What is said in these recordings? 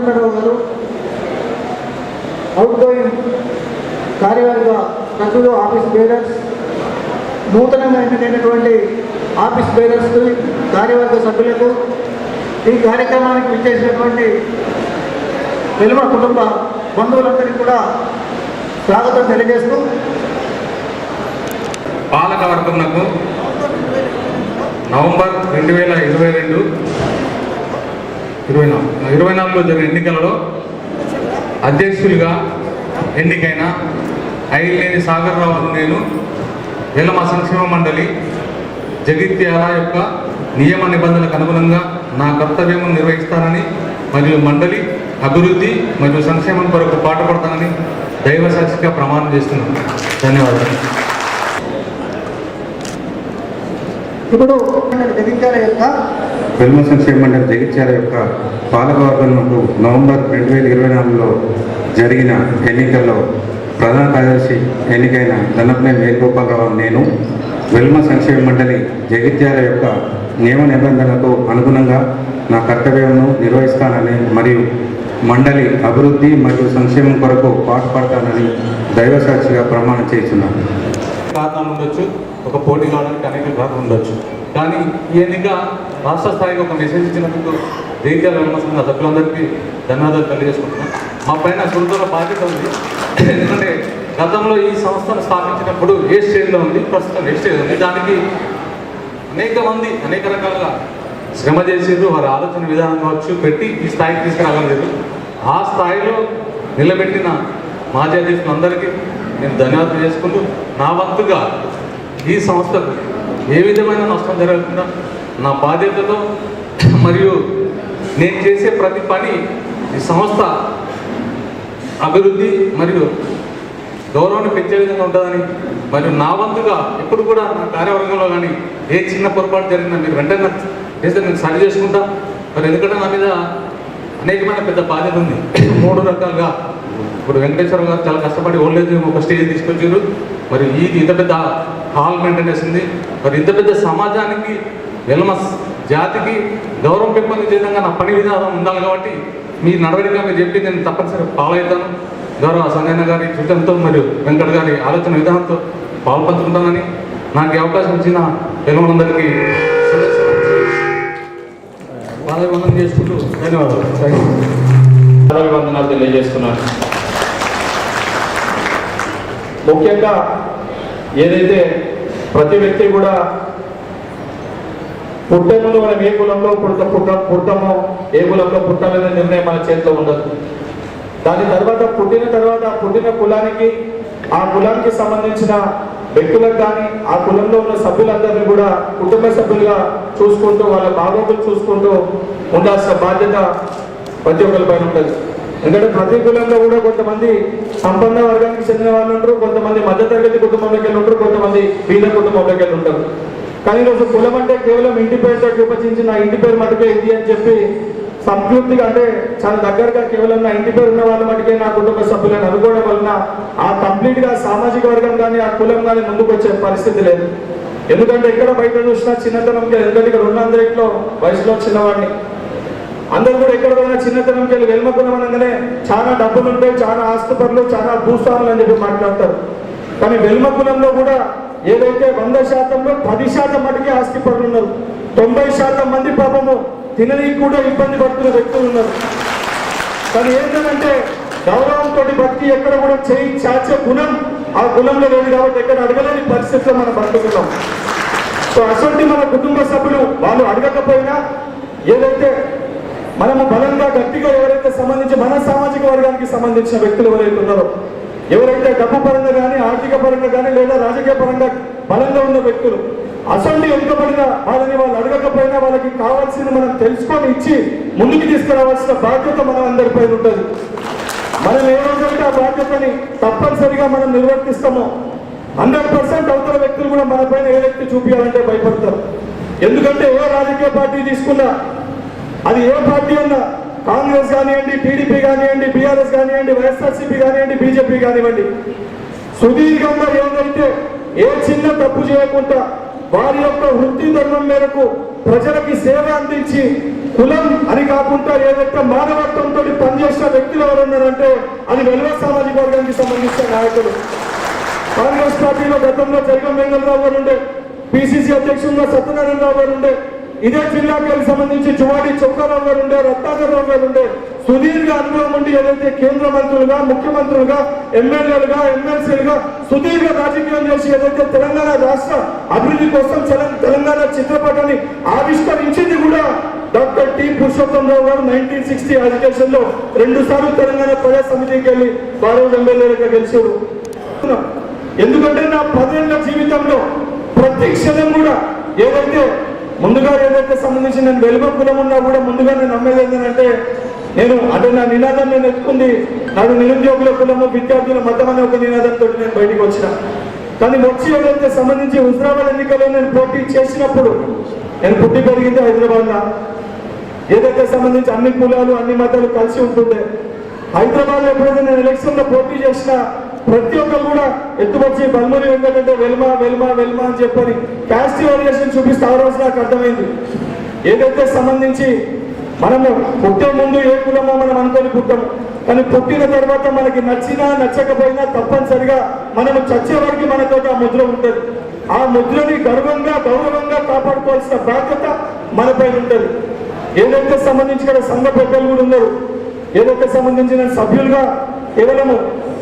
రామచంద్రరావు గారు out going కార్యవర్గ సభ్యులు ఆఫీస్ బేరర్స్ నూతనంగా ఎన్నికైనటువంటి ఆఫీస్ బేరర్స్ కార్యవర్గ సభ్యులకు ఈ కార్యక్రమానికి విచ్చేసినటువంటి వెలువ కుటుంబ బంధువులందరికీ కూడా స్వాగతం తెలియజేస్తూ పాలకవర్గంకు నవంబర్ రెండు వేల ఇరవై రెండు ఇరవై నాలుగు. ఇరవై నాలుగులో జరిగిన ఎన్నికలలో అధ్యక్షులుగా ఎన్నికైన ఐలేని సాగర్ రావు నేను వేలమ సంక్షేమ మండలి జగిత్యాల యొక్క నియమ నిబంధనలకు అనుగుణంగా నా కర్తవ్యం నిర్వహిస్తానని మరియు మండలి అభివృద్ధి మరియు సంక్షేమం కొరకు పాటుపడతానని దైవ సాక్షిగా ప్రమాణం చేస్తున్నాను. ధన్యవాదాలు. ఇప్పుడు జగిత్యాల యొక్క వెల్మ సంక్షేమ మండలి జగిత్యాల యొక్క పాలకవర్గంకు నవంబర్ రెండు వేల ఇరవై నాలుగులో జరిగిన ఎన్నికల్లో ప్రధాన కార్యదర్శి ఎన్నికైన దన్నపనేని వేణుగోపాలరావు నేను వెల్మ సంక్షేమ మండలి జగిత్యాల యొక్క నియమ నిబంధనలకు అనుగుణంగా నా కర్తవ్యంను నిర్వహిస్తానని మరియు మండలి అభివృద్ధి మరియు సంక్షేమం కొరకు పాటుపడతానని దైవసాక్షిగా ప్రమాణం చేస్తున్నాను. కారణాలు ఉండొచ్చు ఒక పోటీ కావడానికి అనేక కారణాలు ఉండొచ్చు. కానీ ఈ ఎన్నిక రాష్ట్ర స్థాయికి ఒక మెసేజ్ ఇచ్చినందుకు జగిత్యాల విమర్శన సభ్యులందరికీ ధన్యవాదాలు తెలియజేసుకుంటున్నాం. మా పైన గురుతుల బాధ్యత ఉంది. ఎందుకంటే గతంలో ఈ సంస్థను స్థాపించినప్పుడు ఏ స్టేజ్లో ఉంది ప్రస్తుతం ఏ స్టేజ్ ఉంది దానికి అనేక మంది అనేక రకాలుగా శ్రమ చేసేది వారి ఆలోచన విధానం కావచ్చు పెట్టి ఈ స్థాయికి తీసుకురాగలేదు ఆ స్థాయిలో నిలబెట్టిన మాజీ అధ్యక్షులందరికీ నేను ధన్యవాదాలు చేసుకుంటూ నా వంతుగా ఈ సంస్థకు ఏ విధమైన నష్టం జరగకుండా నా బాధ్యతతో మరియు నేను చేసే ప్రతి పని ఈ సంస్థ అభివృద్ధి మరియు గౌరవాన్ని పెంచే విధంగా ఉంటుందని మరియు నా వంతుగా ఎప్పుడు కూడా నా కార్యవర్గంలో కానీ ఏ చిన్న పొరపాటు జరిగినా మీరు వెంటనే చేస్తే నేను సరి చేసుకుంటా. మరి ఎందుకంటే నా మీద అనేకమైన పెద్ద బాధ్యత ఉంది. మూడు రకాలుగా ఇప్పుడు వెంకటేశ్వర గారు చాలా కష్టపడి ఓల్డేజ్ ఒక స్టేజ్ తీసుకొచ్చారు. మరి ఈ ఇంత పెద్ద హాల్ మెయింటైన్ చేసింది మరి ఇంత పెద్ద సమాజానికి వెల్మ జాతికి గౌరవం పెంపొందించే విధంగా నా పని విధానం ఉండాలి కాబట్టి మీ నడవడిగా మీరు చెప్పి నేను తప్పనిసరి ఫాలో అవుతాను గౌరవ సంజయన గారి సూచనతో మరియు వెంకట్ గారి ఆలోచన విధానంతో పాల్పంచుకుంటానని నాకు ఈ అవకాశం ఇచ్చిన తెలుగులందరికీ పాదవందనం చేసుకుంటూ ధన్యవాదాలు. థ్యాంక్ యూ అభివందనాలు తెలియజేస్తున్నాను. ముఖ్యంగా ఏదైతే ప్రతి వ్యక్తి కూడా పుట్టే మనం ఏ కులంలో పుట్ట పుట్ట పుట్టమో ఏ కులంలో పుట్టాలనే నిర్ణయం మన చేతిలో ఉండదు. దాని తర్వాత పుట్టిన తర్వాత పుట్టిన కులానికి ఆ కులానికి సంబంధించిన వ్యక్తులకు కానీ ఆ కులంలో ఉన్న సభ్యులందరినీ కూడా కుటుంబ సభ్యులుగా చూసుకుంటూ వాళ్ళ బాగోగులు చూసుకుంటూ ఉండాల్సిన బాధ్యత ప్రతి ఒక్కరి పైన ఉంటుంది. ఎందుకంటే ప్రతి కులంలో కూడా కొంతమంది సంపన్న వర్గానికి చెందిన వాళ్ళు ఉంటారు కొంతమంది మధ్యతరగతి కుటుంబంలోకి వెళ్ళి ఉంటారు కొంతమంది బీద కుటుంబంలోకి వెళ్ళి ఉంటారు. కానీ ఈరోజు కులం అంటే కేవలం ఇంటి పేరుతో విభజించి నా ఇంటి పేరు మటుకే ఇది అని చెప్పి సంతృప్తిగా అంటే చాలా దగ్గరగా కేవలం నా ఇంటి పేరు ఉన్న వాళ్ళ మటుకే నా కుటుంబ సభ్యులను అనుకోవడం వలన ఆ కంప్లీట్గా సామాజిక వర్గం కానీ ఆ కులం కానీ ముందుకు వచ్చే పరిస్థితి లేదు. ఎందుకంటే ఎక్కడ బయట చూసినా చిన్నతనం ఎందుకంటే ఇక్కడ ఉన్న అందరిలో వయసులో చిన్నవాడిని. అందరూ కూడా ఎక్కడ పోయినా చిన్నతనంకి వెళ్ళి వెల్మకులం అనగానే చాలా డబ్బులు ఉంటాయి చాలా ఆస్తుపరులు చాలా భూస్వాములు అని చెప్పి మాట్లాడతారు. కానీ వెల్మకులంలో కూడా ఏదైతే వంద శాతంలో పది శాతం మటుకే ఆస్తిపరులు ఉన్నారు తొంభై శాతం మంది పాపము తిననీకి కూడా ఇబ్బంది పడుతున్న వ్యక్తులు ఉన్నారు. కానీ ఏంటంటే గౌరవంతో భక్తి ఎక్కడ కూడా చేయి చాచే గుణం ఆ గుణంలో లేదు కాబట్టి ఎక్కడ అడగలేని పరిస్థితిలో మనం బతుకుతున్నాం. సో అసలు మన కుటుంబ సభ్యులు వాళ్ళు అడగకపోయినా ఏదైతే మనము బలంగా గట్టిగా ఎవరైతే సంబంధించి మన సామాజిక వర్గానికి సంబంధించిన వ్యక్తులు ఎవరైతే ఉన్నారో ఎవరైతే డబ్బు పరంగా కానీ ఆర్థిక పరంగా కానీ లేదా రాజకీయ పరంగా బలంగా ఉన్న వ్యక్తులు అసెంబ్లీ వెనుకబడిన వాళ్ళని వాళ్ళు అడగకపోయినా వాళ్ళకి కావాల్సింది మనం తెలుసుకొని ఇచ్చి ముందుకు తీసుకురావాల్సిన బాధ్యత మన అందరిపైన ఉంటుంది. మనం ఏ రోజైతే ఆ బాధ్యతని తప్పనిసరిగా మనం నిర్వర్తిస్తామో హండ్రెడ్ పర్సెంట్ అవతల వ్యక్తులు కూడా మన పైన ఏ వ్యక్తి చూపించాలంటే భయపడతారు. ఎందుకంటే ఏ రాజకీయ పార్టీ తీసుకున్నా అది ఏ పార్టీ అన్నా కాంగ్రెస్ కానివ్వండి టీడీపీ కానివ్వండి బీఆర్ఎస్ కానివ్వండి వైఎస్ఆర్సీపీ కానివ్వండి బీజేపీ కానివ్వండి. సుదీర్ఘంగా ఏదైతే ఏ చిన్న తప్పు చేయకుండా వారి యొక్క వృత్తి ధర్మం మేరకు ప్రజలకి సేవ అందించి కులం అని కాకుండా ఏదైతే మానవత్వంతో పనిచేసిన వ్యక్తులు ఎవరున్నారంటే అది వెలువ సామాజిక వర్గానికి సంబంధించిన నాయకులు. కాంగ్రెస్ పార్టీలో గతంలో జగన్ వెంగళరావు గారు ఉండే పిసిసి అధ్యక్షులుగా సత్యనారాయణరావు గారు ఉండే ఇదే జిల్లాకి సంబంధించి చువాడి చొక్కారావు గారు ఉండే రత్నాకర్రావు గారు ఉండే సుదీర్ఘ అనుభవం ఉండి ఏదైతే కేంద్ర మంత్రులుగా ముఖ్యమంత్రులుగా ఎమ్మెల్యేలుగా ఎమ్మెల్సీలుగా సుదీర్ఘ రాజకీయం చేసి ఏదైతే తెలంగాణ రాష్ట్ర అభివృద్ధి కోసం తెలంగాణ చిత్రపటాన్ని ఆవిష్కరించింది కూడా డాక్టర్ టి. పురుషోత్తమరావు గారు నైన్టీన్ సిక్స్టీ అధికేషన్లో రెండు సార్లు తెలంగాణ ప్రజా సమితికి వెళ్ళి వారు ఎమ్మెల్యేలుగా గెలిచారు. ఎందుకంటే నా పదేళ్ళ జీవితంలో ప్రతి క్షణం కూడా ఏదైతే ముందుగా ఏదైతే సంబంధించి నేను వెలుగు కులం ఉన్నా కూడా ముందుగా నేను నమ్మేది ఏంటంటే నేను అంటే నా నినాదం నేను ఎత్తుకుంది నాకు నిరుద్యోగుల కులము విద్యార్థుల మతం అనే ఒక నినాదంతో నేను బయటికి వచ్చిన. కానీ వచ్చి ఏదైతే సంబంధించి హుజరాబాద్ ఎన్నికల్లో నేను పోటీ చేసినప్పుడు నేను పుట్టి పెరిగింది హైదరాబాద్లో. ఏదైతే సంబంధించి అన్ని కులాలు అన్ని మతాలు కలిసి ఉంటుండే హైదరాబాద్ ఎప్పుడైతే నేను ఎలక్షన్లో పోటీ చేసినా ప్రతి ఒక్కరు కూడా ఎత్తుకొచ్చి బల్మూరి వెంకటంటే వెల్మా వెల్మా వెల్మా అని చెప్పని క్యాస్ట్ వేరియేషన్ చూపిస్తే ఆ రోజు నాకు అర్థమైంది. ఏదైతే సంబంధించి మనము పుట్టే ముందు ఏ కులమో మనం అనుకొని పుట్టాము కానీ పుట్టిన తర్వాత మనకి నచ్చినా నచ్చకపోయినా తప్పనిసరిగా మనము చచ్చే వరకు మనతో ఆ ముద్ర ఉంటుంది. ఆ ముద్రని గర్వంగా గౌరవంగా కాపాడుకోవాల్సిన బాధ్యత మనపై ఉంటుంది. ఏదైతే సంబంధించి ఇక్కడ సంఘ పెద్దలు కూడా ఉన్నారు ఏదైతే సంబంధించిన సభ్యులుగా కేవలము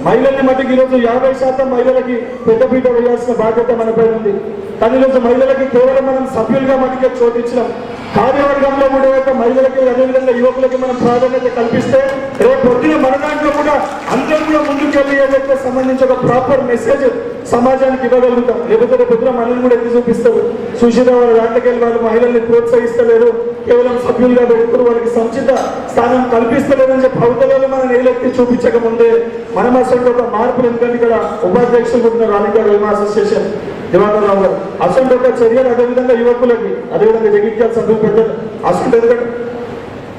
మహిళల్ని మటుకు ఈరోజు యాభై శాతం మహిళలకి పెద్దపీట వేయాల్సిన బాధ్యత మనపై ఉంది. కానీ ఈరోజు మహిళలకి కేవలం మనం సభ్యులుగా మటుకే చోటించినాం కార్యవర్గంలో కూడా ఏదైతే మహిళలకి అదేవిధంగా యువకులకి మనం ప్రాధాన్యత కల్పిస్తే రేపు పొద్దున మన దాంట్లో కూడా అందరూ కూడా ముందుకెళ్ళి ఏదైతే సంబంధించి ఒక ప్రాపర్ మెసేజ్ సమాజానికి ఇవ్వగలుగుతాం. లేకపోతే రేపు పొద్దున మనల్ని కూడా ఎత్తి చూపిస్తారు. సుశీల వాళ్ళ దాంట్లోకి వాళ్ళు మహిళల్ని ప్రోత్సహిస్తలేరు. కేవలం సభ్యులుగా పెడుతున్నారు వాళ్ళకి సంచిత స్థానం కల్పిస్తలేదని చెప్పి అవతలలో మనం నేలెత్తి చూపించక ముందే మనం అసలు ఒక మార్పులు ఎందుకంటే ఇక్కడ ఉపాధ్యక్షులు ఉన్నారు రాణిక వెల్మా అసోసియేషన్ దివాకర్ రావు గారు. అసలు ఒక చర్యలు అదేవిధంగా యువకులకి అదేవిధంగా జగిత్యాల సభ్యులు పెద్దలు. అసలు ఎందుకంటే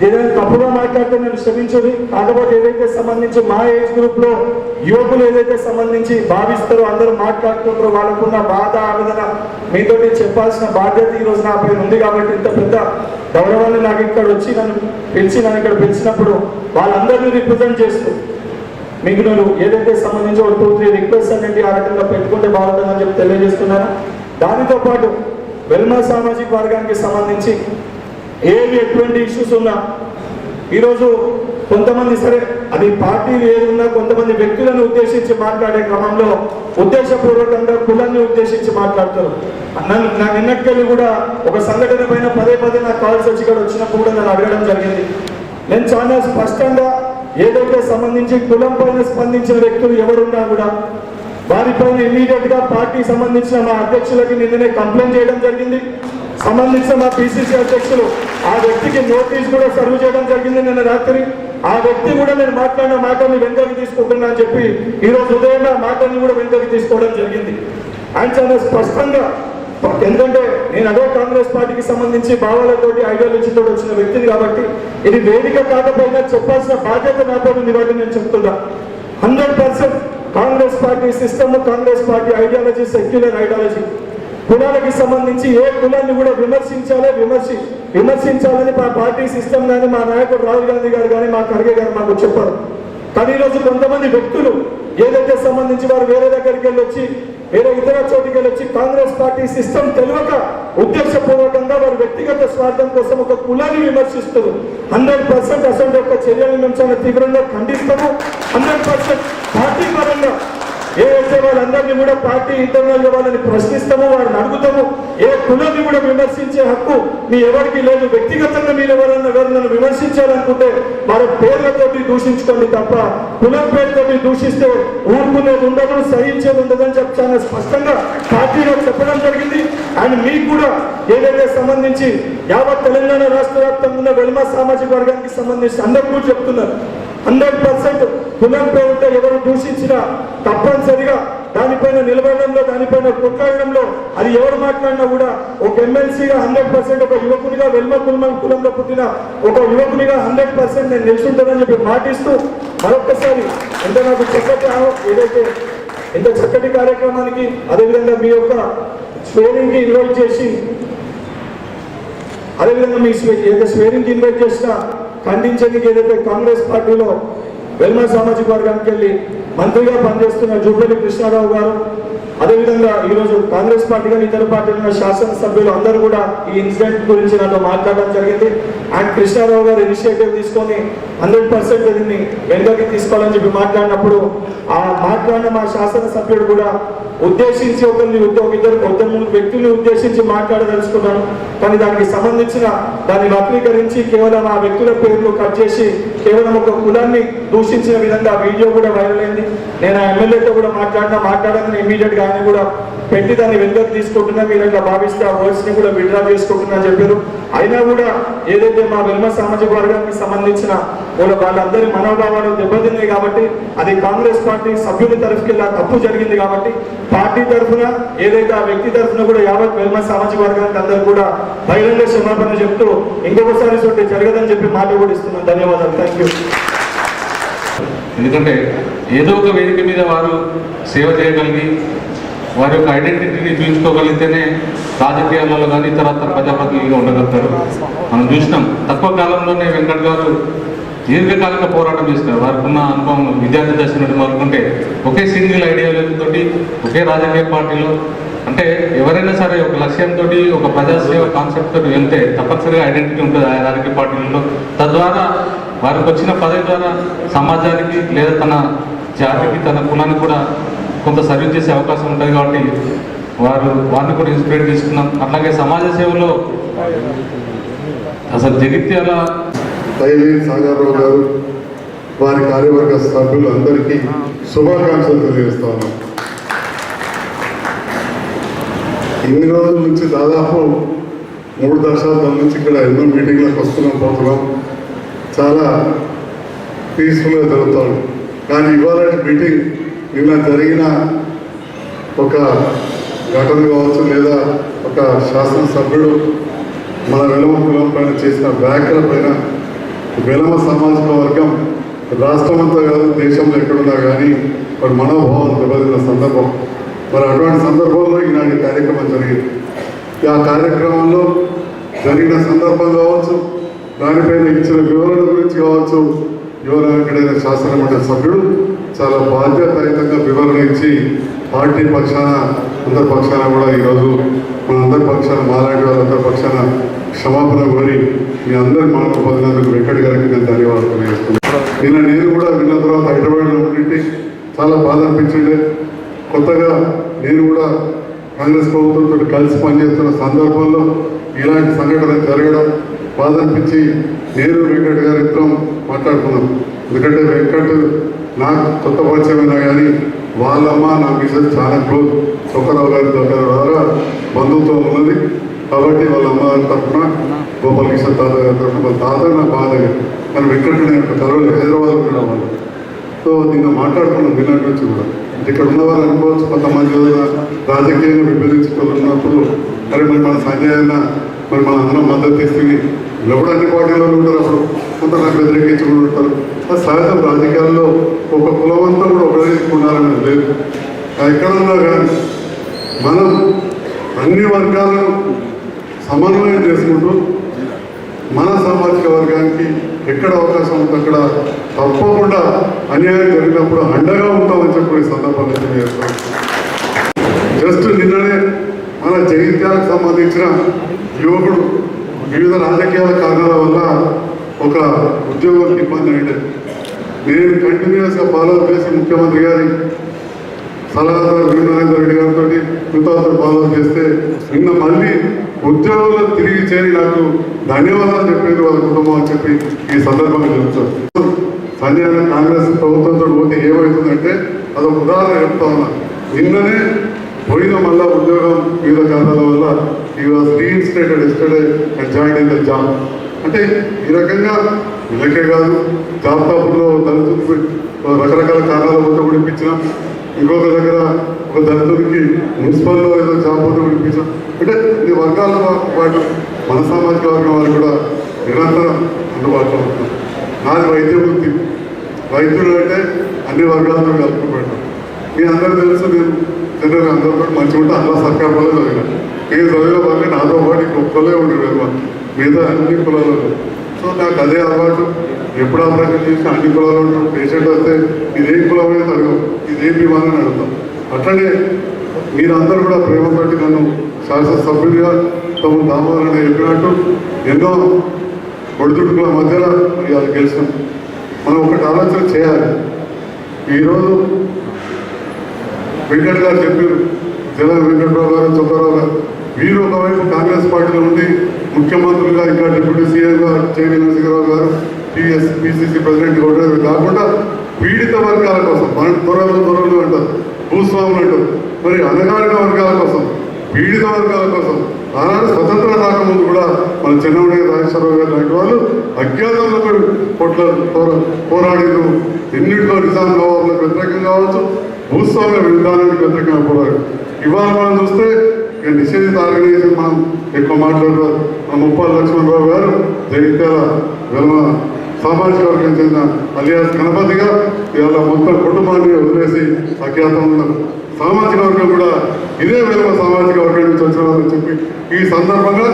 ఏదైనా తప్పుగా మాట్లాడితే నేను క్షమించదు కాకపోతే ఏదైతే సంబంధించి మా ఏజ్ గ్రూప్లో యువకులు ఏదైతే సంబంధించి భావిస్తారో అందరూ మాట్లాడుకుంటారో వాళ్ళకున్న బాధ ఆవేదన మీతోటి చెప్పాల్సిన బాధ్యత ఈ రోజు నాపై ఉంది కాబట్టి ఇంత పెద్ద గౌరవాన్ని నాకు ఇక్కడ వచ్చి నన్ను పిలిచి నన్ను ఇక్కడ పిలిచినప్పుడు వాళ్ళందరినీ రిప్రజెంట్ చేస్తూ మీకు నేను ఏదైతే సంబంధించి ఒక టూ త్రీ రిక్వెస్ట్ అనేది ఆ రకంగా పెట్టుకుంటే బాగుంటుందని చెప్పి తెలియజేస్తున్నాను. దానితో పాటు వెల్మా సామాజిక వర్గానికి సంబంధించి ఏమి ఎటువంటి ఇష్యూస్ ఉన్నా ఈరోజు కొంతమంది సరే అది పార్టీలు ఏదున్నా కొంతమంది వ్యక్తులను ఉద్దేశించి మాట్లాడే క్రమంలో ఉద్దేశపూర్వకంగా కులాన్ని ఉద్దేశించి మాట్లాడతారు. నన్ను నా నిన్నటికెళ్ళి కూడా ఒక సంఘటన పైన పదే పదే నా కాల్స్ వచ్చి ఇక్కడ వచ్చినప్పుడు కూడా నన్ను అడగడం జరిగింది. నేను చాలా స్పష్టంగా ఏదైతే సంబంధించి కులం పైన స్పందించిన వ్యక్తులు ఎవరున్నా కూడా వారిపైన ఇమీడియట్గా పార్టీ సంబంధించిన మా అధ్యక్షులకి నిన్ననే కంప్లైంట్ చేయడం జరిగింది. సంబంధించిన మా పిసిసి అధ్యక్షులు. ఆ వ్యక్తికి నోటీస్ కూడా సర్వ్ చేయడం జరిగింది నిన్న రాత్రి. ఆ వ్యక్తి కూడా నేను మాట్లాడిన మాటల్ని వెనుకకి తీసుకుంటున్నా అని చెప్పి ఈ రోజు ఉదయం ఆ మాటల్ని కూడా వెనుకకి తీసుకోవడం జరిగింది. ఆయన చాలా స్పష్టంగా ఎందుకంటే నేను అదే కాంగ్రెస్ పార్టీకి సంబంధించి భావాలతోటి ఐడియాలజీతో వచ్చిన వ్యక్తిని కాబట్టి ఇది వేదిక కాకపోయినా చెప్పాల్సిన బాధ్యత నాపై ఉంది కాబట్టి నేను చెప్తున్నా. Hundred percent Congress party system Congress party ideology secular ideology. కులాలకి సంబంధించి ఏ కులాన్ని కూడా విమర్శించాలో విమర్శి విమర్శించాలని మా పార్టీ సిస్టమ్ కానీ మా నాయకుడు రాహుల్ గాంధీ గారు కానీ మా ఖర్గే గారు మాకు చెప్పారు. కానీ ఈరోజు కొంతమంది వ్యక్తులు ఏదైతే సంబంధించి వారు వేరే దగ్గరికి వెళ్ళి వచ్చి వేరే ఇతర చోటికి వెళ్ళి వచ్చి కాంగ్రెస్ పార్టీ సిస్టమ్ తెలియక ఉద్దేశపూర్వకంగా వారు వ్యక్తిగత స్వార్థం కోసం ఒక కులాన్ని విమర్శిస్తారు హండ్రెడ్ పర్సెంట్ అసలు యొక్క చర్యలను మేము చాలా తీవ్రంగా ఖండిస్తాము. హండ్రెడ్ పర్సెంట్ పార్టీ పరంగా ఏదైతే వాళ్ళందరినీ కూడా పార్టీ ఇంటర్నల్గా వాళ్ళని ప్రశ్నిస్తామో వారిని అడుగుతాము. ఏ కులాన్ని కూడా విమర్శించే హక్కు మీ ఎవరికి లేదు. వ్యక్తిగతంగా మీరు ఎవరన్నా ఎవరినైనా విమర్శించాలనుకుంటే వారి పేర్లతోటి దూషించుకోండి తప్ప కులం పేరుతోటి దూషిస్తే ఊరుకునేది ఉండదు సహించేది ఉండదని చెప్పి చాలా స్పష్టంగా పార్టీలో చెప్పడం జరిగింది. అండ్ మీకు కూడా ఏదైతే సంబంధించి యావత్ తెలంగాణ రాష్ట్ర వ్యాప్తంగా ఉన్న వెల్మ సామాజిక వర్గానికి సంబంధించి అందరూ కూడా చెప్తున్నారు. హండ్రెడ్ పర్సెంట్ కులం పేరుతో ఎవరు దూషించినా తప్పనిసరిగా దానిపైన నిలబడడంలో దానిపైన కొట్లాడడంలో అది ఎవరు మాట్లాడినా కూడా ఒక ఎమ్మెల్సీగా హండ్రెడ్ పర్సెంట్ ఒక యువకునిగా వెల్మ కులం కులంలో పుట్టిన ఒక యువకునిగా హండ్రెడ్ పర్సెంట్ నేను నిల్చుంటానని చెప్పి మాటిస్తూ మరొకసారి ఎంత నాకు చక్కటి ఏదైతే ఇంత చక్కటి కార్యక్రమానికి అదేవిధంగా మీ యొక్క స్వేరింగ్కి ఇన్వైట్ చేసి అదేవిధంగా మీ స్వే- ఏదైతే స్వేరింగ్ ఇన్వైట్ చేసిన ఖండించేందుకు ఏదైతే కాంగ్రెస్ పార్టీలో వెల్మ సామాజిక వర్గానికి వెళ్ళి మంత్రిగా పనిచేస్తున్న జూపల్లి కృష్ణారావు గారు అదేవిధంగా ఈరోజు కాంగ్రెస్ పార్టీ కానీ ఇతర పార్టీలు ఉన్న శాసనసభ్యులు అందరూ కూడా ఈ ఇన్సిడెంట్ గురించి నాతో మాట్లాడడం జరిగింది. అండ్ కృష్ణారావు గారు ఇనిషియేటివ్ తీసుకొని హండ్రెడ్ పర్సెంట్ దీన్ని వెనుకకి తీసుకోవాలని చెప్పి మాట్లాడినప్పుడు ఆ మాట్లాడిన మా శాసనసభ్యుడు కూడా ఉద్దేశించి ఒకరిని ఒక ఇద్దరు కొత్త మూడు వ్యక్తుల్ని ఉద్దేశించి మాట్లాడదలుచుకున్నాను. కానీ దానికి సంబంధించిన దాన్ని వక్రీకరించి కేవలం ఆ వ్యక్తుల పేర్లు కట్ చేసి కేవలం ఒక కులాన్ని దూషించిన విధంగా ఆ వీడియో కూడా వైరల్ అయింది. నేను ఆ ఎమ్మెల్యేతో కూడా మాట్లాడినా మాట్లాడాలని ఇమీడియట్గా ఆయన కూడా పెట్టి దాన్ని వెనుకకు తీసుకుంటున్నా మీరు ఇట్లా భావిస్తే ఆ వర్డ్స్ని కూడా విడ్రా చేసుకుంటున్నా చెప్పారు. అయినా కూడా ఏదైతే మా వెల్మ సామాజిక వర్గానికి సంబంధించిన వాళ్ళ వాళ్ళందరి మనోభావాలు దెబ్బతిన్నాయి కాబట్టి అది కాంగ్రెస్ పార్టీ సభ్యుల తరఫుకి ఇలా తప్పు జరిగింది కాబట్టి పార్టీ తరఫున ఏదైతే ఆ వ్యక్తి తరఫున కూడా యావత్ వెల్మ సామాజిక వర్గానికి అందరూ కూడా బహిరంగ క్షమాపణ చెప్తూ ఇంకొకసారి చూస్తే జరగదని చెప్పి మాట కూడా ఇస్తున్నాను. ధన్యవాదాలు. థ్యాంక్ యూ ఎందుకంటే ఏదో ఒక వేదిక మీద వారు సేవ చేయగలిగి వారి యొక్క ఐడెంటిటీని చూపించుకోగలిగితేనే రాజకీయాలలో కానీ ఇతరత్ర ప్రజాప్రతినిధిగా ఉండగలుగుతారు. మనం చూసినాం తక్కువ కాలంలోనే వెంకట్ గారు దీర్ఘకాలిక పోరాటం చేస్తున్నారు. వారికి ఉన్న అనుభవం విద్యార్థి దశ నుండి మొదలుకుంటే ఒకే సింగిల్ ఐడియాలజీతోటి ఒకే రాజకీయ పార్టీలో అంటే ఎవరైనా సరే ఒక లక్ష్యంతో ఒక ప్రజాసేవ కాన్సెప్ట్ తోటి వెళ్తే తప్పనిసరిగా ఐడెంటిటీ ఉంటుంది ఆ రాజకీయ పార్టీలలో. తద్వారా వారికి వచ్చిన పదవి ద్వారా సమాజానికి లేదా తన జాతికి తన కులానికి కూడా కొంత సర్వీస్ చేసే అవకాశం ఉంటుంది కాబట్టి వారు వారిని కూడా ఇన్స్పిరేట్ తీసుకున్నాం. అట్లాగే సమాజ సేవలో అసలు జగిత్యాల తైలి సాగర్రావు గారు వారి కార్యవర్గ సభ్యులు అందరికీ శుభాకాంక్షలు తెలియజేస్తా ఉన్నాం. ఇన్ని రోజుల నుంచి దాదాపు మూడు దశాబ్దాల నుంచి ఇక్కడ ఎన్నో మీటింగ్లకు వస్తున్నాం పోతున్నాం. చాలా పీస్ఫుల్గా జరుగుతాం కానీ ఇవాళ మీటింగ్ నిన్న జరిగిన ఒక ఘటన కావచ్చు లేదా ఒక శాసనసభ్యుడు మన విలమ కులం పైన చేసిన వ్యాఖ్యల పైన విలమ సామాజిక వర్గం రాష్ట్రం అంతా కాదు దేశంలో ఎక్కడున్నా కానీ వాడు మనోభావం దెబ్బతిన్న సందర్భం. మరి అటువంటి సందర్భంలో ఈనాటి కార్యక్రమం జరిగింది. ఆ కార్యక్రమంలో జరిగిన సందర్భం కావచ్చు దానిపైన ఇచ్చిన వివరణ గురించి కావచ్చు ఎవరైనా ఎక్కడైనా శాసన సభ్యుడు చాలా బాధ్యతాయుతంగా వివరణ ఇచ్చి పార్టీ పక్షాన అందరి పక్షాన కూడా ఈరోజు మన అందరి పక్షాన మాలాంటి వాళ్ళందరి పక్షాన క్షమాపణ కోరి మీ అందరి మాట పొందినందుకు వెంకట గారికి నేను ధన్యవాదాలు తెలియజేస్తున్నాను. నిన్న నేను కూడా విన్న తర్వాత హైదరాబాద్లో ఉండింటి చాలా బాధ అనిపించిండే. కొత్తగా నేను కూడా కాంగ్రెస్ ప్రభుత్వంతో కలిసి పనిచేస్తున్న సందర్భంలో ఇలాంటి సంఘటన జరగడం బాధ అనిపించి నేను వెంకట్ గారు ఇద్దరం మాట్లాడుకున్నాం ఎందుకంటే వెంకట్ నాకు కొత్త పరిచయమైనా కానీ వాళ్ళమ్మ నా మిసెస్ చాలా క్లోజ్ చొక్కరావు గారి ద్వారా బంధుత్వం ఉన్నది. కాబట్టి వాళ్ళ అమ్మగారి తరఫున గోపాల్ కిషన్ తాత గారి తరఫున వాళ్ళ తాత నా బాధ కానీ వెంకట్ నేను కలవలేదు. హైదరాబాద్ కూడా వాళ్ళు. సో నిన్న మాట్లాడుకున్నాం నిన్నటి నుంచి కూడా. ఇక్కడ ఉన్న వాళ్ళు అనుకోవచ్చు. కొంతమంది రాజకీయంగా విభజించుకున్నప్పుడు మరి మరి మన సంజయ్ అయిన మరి మన అందరం మద్దతు ఇస్తుంది. వీళ్ళప్పుడు అన్ని పార్టీలలో ఉంటారు. అప్పుడు కొంత నాకు వ్యతిరేకించుకుని ఉంటారు. అది సహజం రాజకీయాల్లో ఒక కులం అంతా కూడా ఉపయోగించుకున్నారని లేదు. అది ఎక్కడ ఉన్నా కానీ మనం అన్ని వర్గాలను సమన్వయం చేసుకుంటూ మన సామాజిక వర్గానికి ఎక్కడ అవకాశం ఉందో అక్కడ తప్పకుండా అన్యాయం జరిగినప్పుడు అండగా ఉంటామని చెప్పి సందర్భాన్ని తెలియజేస్తాం జస్ట్ నిన్ననే మన జగిత్యాలకు సంబంధించిన యువకుడు వివిధ రాజకీయాల కారణాల వల్ల ఒక ఉద్యోగం ఇబ్బంది అయ్యాడు నేను కంటిన్యూస్గా ఫాలో చేసి ముఖ్యమంత్రి గారి సలహాదారు వీరనరేందర్ రెడ్డి గారితో కృతజ్ఞత ఫాలో చేస్తే నిన్న మళ్ళీ ఉద్యోగులు తిరిగి చేరి నాకు ధన్యవాదాలు చెప్పేది వాళ్ళ కుటుంబం అని చెప్పి ఈ సందర్భంగా చెప్తాను. సంజయ్ కాంగ్రెస్ ప్రభుత్వంతో పోతే ఏమవుతుందంటే అదొక ఉదాహరణ చెప్తా ఉన్నా. నిన్ననే పోయిన మళ్ళా ఉద్యోగం వివిధ కారణాల వల్ల ఈ was reinstated yesterday and join in the job అంటే ఈ రకంగా వీళ్ళకే కాదు జాబ్ టాపుల్లో దళితులకు రకరకాల కారణాల పోతే కూడా ఇప్పించినాం. ఇంకొక దగ్గర ఒక దళితుడికి మున్సిపల్లో ఏదో జాబ్ పోతే కూడా ఇప్పించాం అంటే ఈ వర్గాల పాటు మన సామాజిక వర్గం వారు కూడా నిరంతరం అందుబాటులో ఉంటారు నాది వైద్య వృత్తి. వైద్యుడు అంటే అన్ని వర్గాలతో కలుపుకుంటాం. మీ అందరూ తెలుసు నేను అందరూ కూడా మంచిగా ఉంటే అలా సర్కార్ వల్ల చదివిన నేను చదివిన వాళ్ళని నాతో పాటు గొప్పలే ఉండేవి మిగతా అన్ని కులాలలో సో నాకు అదే అలవాటు. ఎప్పుడు ఆపరేషన్ చేసి అన్ని కులాలు ఉంటాం పేషెంట్ వస్తే ఇదేం కులమే అడగం. ఇదేం విమానం అడుగుతాం అట్లనే మీరందరూ కూడా ప్రేమతోటి నన్ను సభ్యులుగా తమ దామోదరని చెప్పినట్టు ఎన్నో ఒడిదుడుకుల మధ్యలో ఇవాళ గెలిచాం. మనం ఒకటి ఆలోచన చేయాలి. ఈరోజు వెంకట్ గారు చెప్పారు జల వెంకట్రావు గారు చంద్రరావు గారు వీరు ఒకవైపు కాంగ్రెస్ పార్టీలో ఉండి ముఖ్యమంత్రులుగా ఇంకా డిప్యూటీ సీఎంగా చేరి నరసింహరావు గారు టీఎస్ పిసిసి ప్రెసిడెంట్ కూడా కాకుండా పీడిత వర్గాల కోసం మన దొరలు దొరలు అంటారు భూస్వాములు అంటారు మరి అనగారిన వర్గాల కోసం పీడిత వర్గాల కోసం ఆనాడు స్వతంత్ర రాకముందు కూడా మన చిన్నమణి రాజేశ్వరరావు గారు లాంటి వాళ్ళు అజ్ఞాతంలో కొట్ల పోరా- పోరాడిరు ఎన్నింటిలో నిజాం నవాబులకు వ్యతిరేకం కావచ్చు భూస్వామ్య విధానానికి వ్యతిరేకంగా పోరాడు ఇవాళ మనం చూస్తే ఇక నిషేధిత ఆర్గనైజేషన్ మనం ఎక్కువ మాట్లాడుతారు మన ముప్పాల లక్ష్మణరావు గారు జగిత్యాల వెల్మ సామాజిక వర్గం చెందిన అలియాస్ గణపతిగా ఇవాళ మొత్తం కుటుంబాన్ని వదిలేసి అఖ్యాతం ఉన్నారు. సామాజిక వర్గం కూడా ఇదే విధంగా సామాజిక వర్గం నుంచి వచ్చిన వాళ్ళని చెప్పి ఈ సందర్భంగా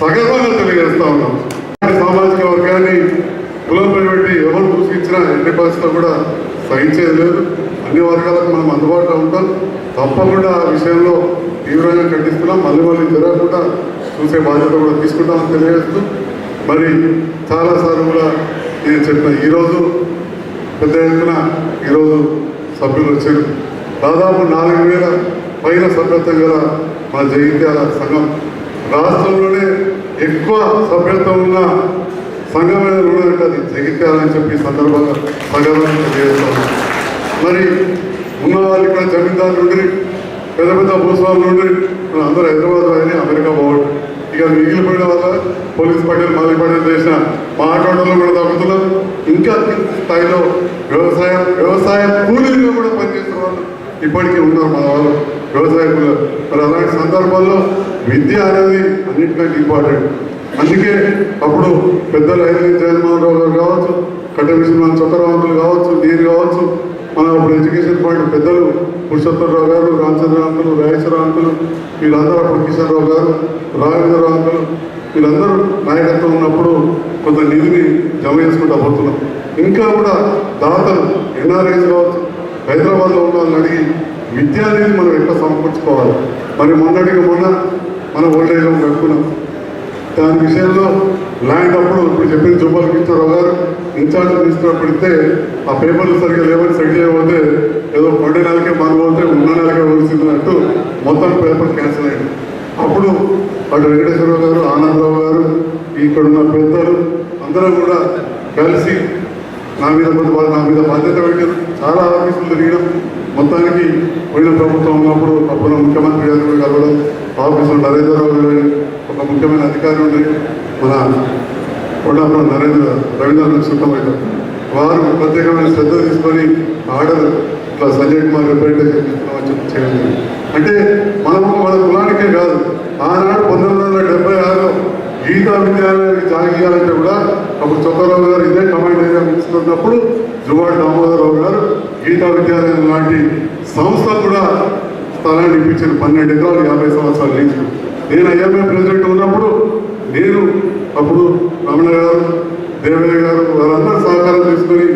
సగర్వంగా తెలియజేస్తా ఉన్నాం. సామాజిక వర్గాన్ని కులంపై పెట్టి ఎవరు దూషించినా ఎన్ని పరిస్థితులు కూడా సహించేది లేదు. అన్ని వర్గాలకు మనం అందుబాటులో ఉంటాం. తప్పకుండా ఆ విషయంలో తీవ్రంగా ఖండిస్తున్నాం. మళ్ళీ మళ్ళీ జరగకుండా చూసే బాధ్యత కూడా తీసుకుంటామని తెలియజేస్తూ మరి చాలాసార్లు కూడా నేను చెప్పిన ఈరోజు పెద్ద ఎత్తున ఈరోజు సభ్యులు వచ్చారు. దాదాపు నాలుగు వేల పైన సభ్యత్వం గల మా జగిత్యాల సంఘం. రాష్ట్రంలోనే ఎక్కువ సభ్యత్వం ఉన్న సంఘమైన రుణం అది జగిత్యాలని చెప్పి సందర్భంగా సంఘం తెలియజేస్తాను. మరి ఉన్న వాళ్ళు ఇక్కడ జమీందారులు ఉండి పెద్ద పెద్ద భూస్వాములు ఉండి మన అందరూ హైదరాబాద్ అని అమెరికా పోవడం. ఇక మిగిలిపోయిన వల్ల పోలీస్ పట్టణ మాలి పట్టణ చేసిన మాట్లాడడంలో కూడా తగ్గుతున్నారు ఇంకా స్థాయిలో వ్యవసాయం వ్యవసాయ కూలీలుగా కూడా పనిచేసిన వాళ్ళు ఇప్పటికీ ఉన్నారు మన వాళ్ళు. వ్యవసాయ కూలీలు. మరి అలాంటి సందర్భాల్లో విద్య అనేది అన్నింటికంటే ఇంపార్టెంట్. అందుకే అప్పుడు పెద్దలు ఐదు జగన్మోహన్ రావు గారు కావచ్చు కట్టమిషన్ చక్రవంతులు కావచ్చు నేను కావచ్చు మన అప్పుడు ఎడ్యుకేషన్ పాయింట్ పెద్దలు పురుషోత్తరరావు గారు రామచంద్రరావు అంకులు రాజేశ్వర అంకులు వీళ్ళందరూ అప్పుడు కిషన్ రావు గారు రాఘవేంద్రరావు అంకులు వీళ్ళందరూ నాయకత్వం ఉన్నప్పుడు కొంత నిధిని జమ చేసుకుంటూ పోతున్నాం. ఇంకా కూడా దాతలు ఎన్ఆర్ఐస్ కావచ్చు హైదరాబాద్లో ఉన్న వాళ్ళని అడిగి విద్యా మనం ఎట్లా సమకూర్చుకోవాలి? మరి మొన్నటికి మొన్న మన ఓల్డేజ్ హోమ్ కట్టుకున్నాం. దాని విషయంలో ల్యాండ్ అప్పుడు ఇప్పుడు చెప్పిన జుబ్బాల కిషోరావు గారు ఇన్ఛార్జ్ మినిస్టర్ పెడితే ఆ పేపర్లు సరిగ్గా లేవని సెట్ చేయబోతే ఏదో కొండ నెలకే మనం పోతే ఉన్న నెలకే వలిసిందన్నట్టు మొత్తం పేపర్ క్యాన్సిల్ అయింది. అప్పుడు అటు వెంకటేశ్వరరావు గారు ఆనందరావు గారు ఇక్కడ ఉన్న పెద్దలు అందరూ కూడా కలిసి నా మీద కొంత నా మీద బాధ్యత పెట్టారు. చాలా ఆఫీసులు తిరిగినాం. మొత్తానికి పోయిన ప్రభుత్వం ఉన్నప్పుడు అప్పుడు ముఖ్యమంత్రి గారు కలవడం ఆఫీసులు నరేంద్రరావు గారు ఒక ముఖ్యమైన అధికారి మన కొండాపురం నరేంద్ర రవీంద్రనాథ్ సుఖమైన వారు ప్రత్యేకమైన శ్రద్ధ తీసుకొని ఆర్డర్ ఇట్లా సంజయ్ కుమార్ రిప్రజెంటేషన్ చేయండి అంటే మనము మన కులానికే కాదు ఆనాడు పంతొమ్మిది వందల డెబ్బై ఆరులో గీతా విద్యాలయానికి జాగీయాలంటే కూడా అప్పుడు చొక్కరావు గారు ఇదే కమాండ్ ఏరియా మినిస్టర్ జువాడ్ దామోదరరావు గారు గీతా విద్యాలయం లాంటి సంస్థ కూడా స్థలాన్ని ఇప్పించిన పన్నెండు ఎకరాలు యాభై సంవత్సరాలు నుంచి నేను ఐఎంఏ ప్రెసిడెంట్ ఉన్నప్పుడు నేను అప్పుడు రమణ గారు దేవయ్య గారు వారందరూ సహకారం తీసుకొని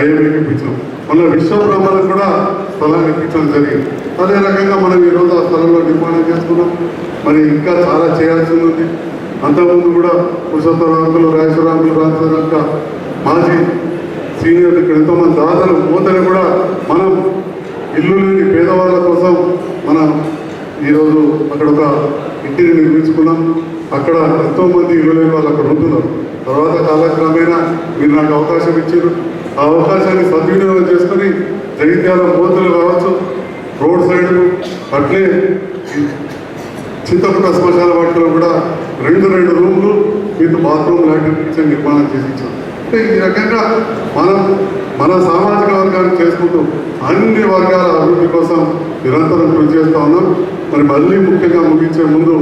ఐఎంఏకి ఇప్పించాం మన విశ్వబ్రహ్మణకు కూడా స్థలాన్ని ఇప్పించడం జరిగింది. అదే రకంగా మనం ఈరోజు ఆ స్థలంలో నిర్మాణం చేసుకున్నాం. మరి ఇంకా చాలా చేయాల్సి ఉంది. అంతకుముందు కూడా పురుషోత్తరాంకులు రాజేశ్వరాంకులు రాజేశ్వరాంక మాజీ సీనియర్లు ఇక్కడ ఎంతోమంది దాతలు పోతని కూడా మనం ఇల్లు లేని పేదవాళ్ళ కోసం మనం ఈరోజు అక్కడ ఒక ఇంటిని నిర్మించుకున్నాం. అక్కడ ఎంతో మంది వాళ్ళు అక్కడ ఉంటున్నారు. తర్వాత కాలక్రమేణా మీరు నాకు అవకాశం ఇచ్చారు. ఆ అవకాశాన్ని సద్వినియోగం చేసుకొని జగిత్యాల పోతులు కావచ్చు రోడ్ సైడ్ అట్లే చింతపుట్ట శ్మశాన వాటిలో కూడా రెండు రెండు రూమ్లు విత్ బాత్రూమ్ లాంటి కిచెన్ నిర్మాణం చేసించాం అంటే ఈ రకంగా మనం మన సామాజిక వర్గాన్ని చేసుకుంటూ అన్ని వర్గాల అభివృద్ధి కోసం నిరంతరం కృషి చేస్తూ ఉన్నాం. మరి మళ్ళీ ముఖ్యంగా ముగించే ముందు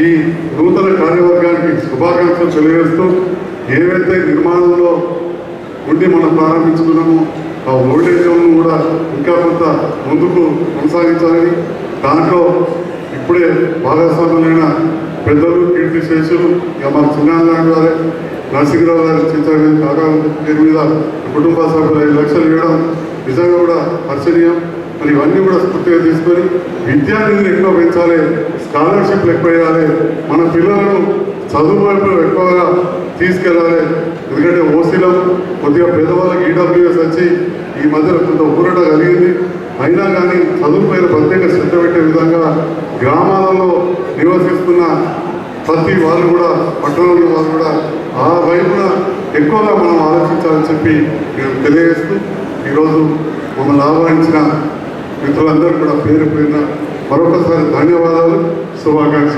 ఈ నూతన కార్యవర్గానికి శుభాకాంక్షలు తెలియజేస్తూ ఏవైతే నిర్మాణంలో ఉండి మనం ప్రారంభించుకున్నామో ఆ ఓల్డేజ్ హోమ్ను కూడా ఇంకా కొంత ముందుకు కొనసాగించాలని దాంట్లో ఇప్పుడే భాగస్వాములైన పెద్దలు కీర్తి శేషులు ఇక మా చిన్నారాయణ గారే నరసింహరావు గారు చింతన కాగా పేరు మీద కుటుంబ సభ్యులు ఐదు లక్షలు ఇవ్వడం నిజంగా కూడా హర్షణీయం. మరి ఇవన్నీ కూడా స్ఫూర్తిగా తీసుకొని విద్యార్థిని ఎక్కువ పెంచాలి స్కాలర్షిప్లు ఎక్కువ వేయాలి మన పిల్లలను చదువు వైపు ఎక్కువగా తీసుకెళ్ళాలి. ఎందుకంటే ఓసీలో కొద్దిగా పేదవాళ్ళకి ఈడబ్ల్యూఎస్ వచ్చి ఈ మధ్యలో కొంత ఊరట కలిగింది. అయినా కానీ చదువు పైన ప్రత్యేక శ్రద్ధ పెట్టే విధంగా గ్రామాలలో నివసిస్తున్న ప్రతి వాళ్ళు కూడా పట్టణంలో వాళ్ళు కూడా ఆ వైపున ఎక్కువగా మనం ఆలోచించాలని చెప్పి నేను తెలియజేస్తూ ఈరోజు మమ్మల్ని ఆహ్వానించిన మిత్రులందరూ కూడా పేరు పోయిన మరొకసారి ధన్యవాదాలు శుభాకాంక్షలు.